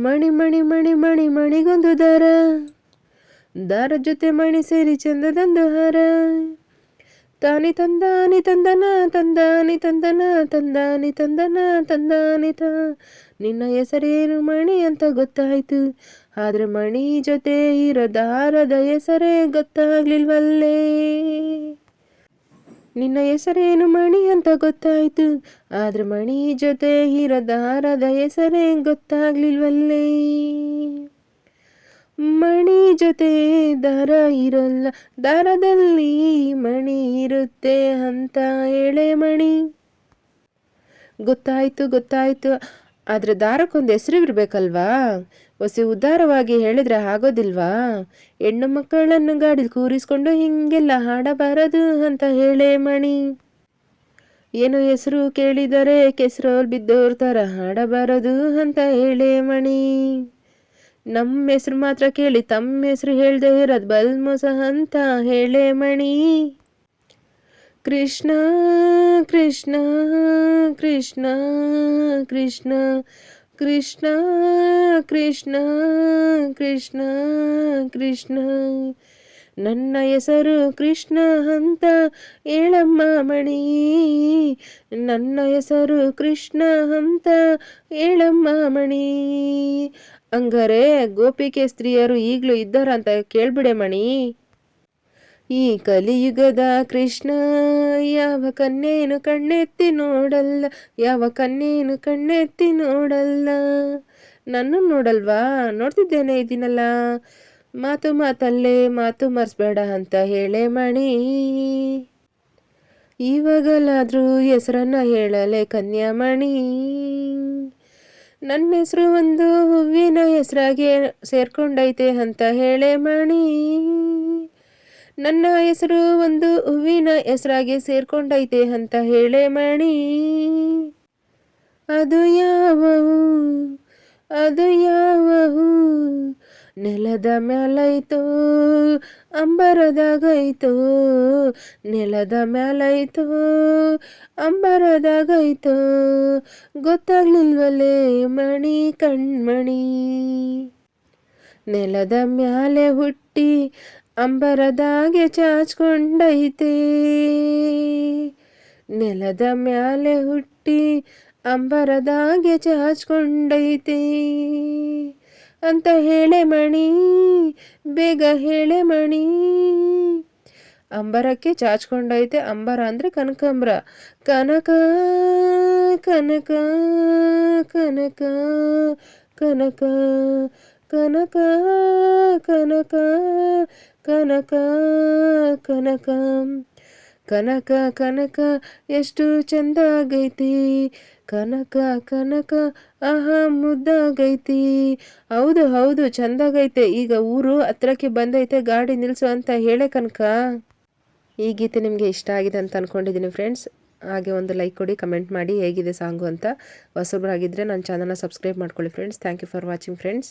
ಮಣಿ ಮಣಿ ಮಣಿ ಮಣಿ, ಮಣಿಗೊಂದು ದಾರ. ದಾರ ಜೊತೆ ಮಣಿ ಸೇರಿ ಚಂದದಂದು ಹಾರ. ತಾನಿ ತಂದಾನಿ, ತಂದನ ತಂದಾನಿ ತಂದನ ತಂದಾನಿ ತಂದನ, ತಂದಾನಿ ತ. ನಿನ್ನ ಹೆಸರೇನು ಮಣಿ ಅಂತ ಗೊತ್ತಾಯ್ತು. ಆದ್ರೆ ಮಣಿ ಜೊತೆ ಇರೋ ದಾರದ ಹೆಸರೇ ಗೊತ್ತಾಗ್ಲಿಲ್ವಲ್ಲೇ. ನಿನ್ನ ಹೆಸರೇನು ಮಣಿ ಅಂತ ಗೊತ್ತಾಯ್ತು. ಆದ್ರೆ ಮಣಿ ಜೊತೆ ಇರೋ ದಾರದ ಹೆಸರೇ ಗೊತ್ತಾಗ್ಲಿಲ್ವಲ್ಲೇ? ಮಣಿ ಜೊತೆ ದಾರ ಇರಲ್ಲ, ದಾರದಲ್ಲಿ ಮಣಿ ಇರುತ್ತೆ ಅಂತ ಎಳೆ ಮಣಿ. ಗೊತ್ತಾಯ್ತು ಗೊತ್ತಾಯ್ತು. ಆದರೆ ದಾರಕ್ಕೊಂದು ಹೆಸರು ಇರಬೇಕಲ್ವಾ ಒಸಿ ಉದಾರವಾಗಿ ಹೇಳಿದರೆ ಆಗೋದಿಲ್ವಾ? ಹೆಣ್ಣು ಮಕ್ಕಳನ್ನು ಗಾಡಿಲಿ ಕೂರಿಸ್ಕೊಂಡು ಹಿಂಗೆಲ್ಲ ಹಾಡಬಾರದು ಅಂತ ಹೇಳೇ ಮಣಿ. ಏನು ಹೆಸರು ಕೇಳಿದರೆ ಕೆಸರಲ್ಲಿ ಬಿದ್ದೋರ್ ಥರ ಹಾಡಬಾರದು ಅಂತ ಹೇಳೇ ಮಣಿ. ನಮ್ಮ ಹೆಸರು ಮಾತ್ರ ಕೇಳಿ ತಮ್ಮ ಹೆಸರು ಹೇಳ್ದೆ ಇರೋದು ಬಲ್ ಮೋಸ ಅಂತ ಹೇಳೇ ಮಣಿ. ಕೃಷ್ಣ ಕೃಷ್ಣ ಕೃಷ್ಣ ಕೃಷ್ಣ ಕೃಷ್ಣ ಕೃಷ್ಣ ಕೃಷ್ಣ ಕೃಷ್ಣ. ನನ್ನ ಹೆಸರು ಕೃಷ್ಣ ಅಂತ ಏಳಮ್ಮ ಮಣಿ. ನನ್ನ ಹೆಸರು ಕೃಷ್ಣ ಅಂತ ಏಳಮ್ಮ ಮಣಿ. ಹಂಗಾರೆ ಗೋಪಿಕೆ ಸ್ತ್ರೀಯರು ಈಗಲೂ ಇದ್ದಾರಂತ ಕೇಳ್ಬಿಡೆ ಮಣಿ. ಈ ಕಲಿಯುಗದ ಕೃಷ್ಣ, ಯಾವ ಕನ್ನೇನು ಕಣ್ಣೆತ್ತಿ ನೋಡಲ್ಲ, ಯಾವ ಕನ್ನೇನು ಕಣ್ಣೆತ್ತಿ ನೋಡಲ್ಲ. ನನ್ನ ನೋಡಲ್ವಾ? ನೋಡ್ತಿದ್ದೇನೆ ಇದೀನಲ್ಲ ಮಾತು ಮಾತಲ್ಲೇ ಮಾತು ಮರ್ಸ್ಬೇಡ ಅಂತ ಹೇಳೇ ಮಣಿ. ಇವಾಗಲಾದ್ರೂ ಹೆಸರನ್ನ ಹೇಳಲೆ ಕನ್ಯಾಮಣಿ ನನ್ನ ಹೆಸರು ಒಂದು ಹೂವಿನ ಹೆಸರಾಗಿ ಸೇರ್ಕೊಂಡೈತೆ ಅಂತ ಹೇಳೇ ಮಣಿ. ನನ್ನ ಹೆಸರು ಒಂದು ಹೂವಿನ ಹೆಸರಾಗಿ ಸೇರ್ಕೊಂಡೈತೆ ಅಂತ ಹೇಳೇ ಮಣಿ. ಅದು ಯಾವ ಅದು ಯಾವ ನೆಲದ ಮ್ಯಾಲೈತೋ? ಅಂಬರದಾಗೈತೋ? ನೆಲದ ಮ್ಯಾಲೈತೋ? ಅಂಬರದಾಗೈತೋ? ಗೊತ್ತಾಗ್ಲಿಲ್ವಲೇ ಮಣಿ ಕಣ್ಮಣಿ? ನೆಲದ ಮ್ಯಾಲೆ ಹುಟ್ಟಿ ಅಂಬರದಾಗೆ ಚಾಚ್ಕೊಂಡೈತೆ. ನೆಲದ ಮ್ಯಾಲೆ ಹುಟ್ಟಿ ಅಂಬರದಾಗೆ ಚಾಚ್ಕೊಂಡೈತೆ. ಅಂತ ಹೇಳೆ ಮಣಿ, ಬೇಗ ಹೇಳೆ ಮಣಿ. ಅಂಬರಕ್ಕೆ ಚಾಚ್ಕೊಂಡೈತೆ ಅಂಬರ ಅಂದರೆ ಕನಕಾಂಬ್ರ. ಕನಕ ಕನಕ ಕನಕ ಕನಕ ಕನಕ ಕನಕ ಕನಕ ಕನಕ. ಕನಕ ಕನಕ, ಎಷ್ಟು ಚಂದ ಆಗೈತಿ ಕನಕ ಕನಕ, ಆಹಾ, ಮುದ್ದಾಗೈತಿ. ಹೌದು ಹೌದು, ಚಂದಾಗೈತೆ. ಈಗ ಊರು ಹತ್ರಕ್ಕೆ ಬಂದೈತೆ, ಗಾಡಿ ನಿಲ್ಲಿಸು ಅಂತ ಹೇಳೆ ಕನಕ. ಈ ಗೀತೆ ನಿಮಗೆ ಇಷ್ಟ ಆಗಿದೆ ಅಂತ ಅಂದ್ಕೊಂಡಿದ್ದೀನಿ ಫ್ರೆಂಡ್ಸ್ ಹಾಗೆ ಒಂದು ಲೈಕ್ ಕೊಡಿ ಕಮೆಂಟ್ ಮಾಡಿ, ಹೇಗಿದೆ ಸಾಂಗು ಅಂತ. ಹೊಸಬ್ರಾಗಿದ್ದರೆ ನನ್ನ ಚಾನಲ್ನ ಸಬ್ಸ್ಕ್ರೈಬ್ ಮಾಡ್ಕೊಳ್ಳಿ friends thank you for watching friends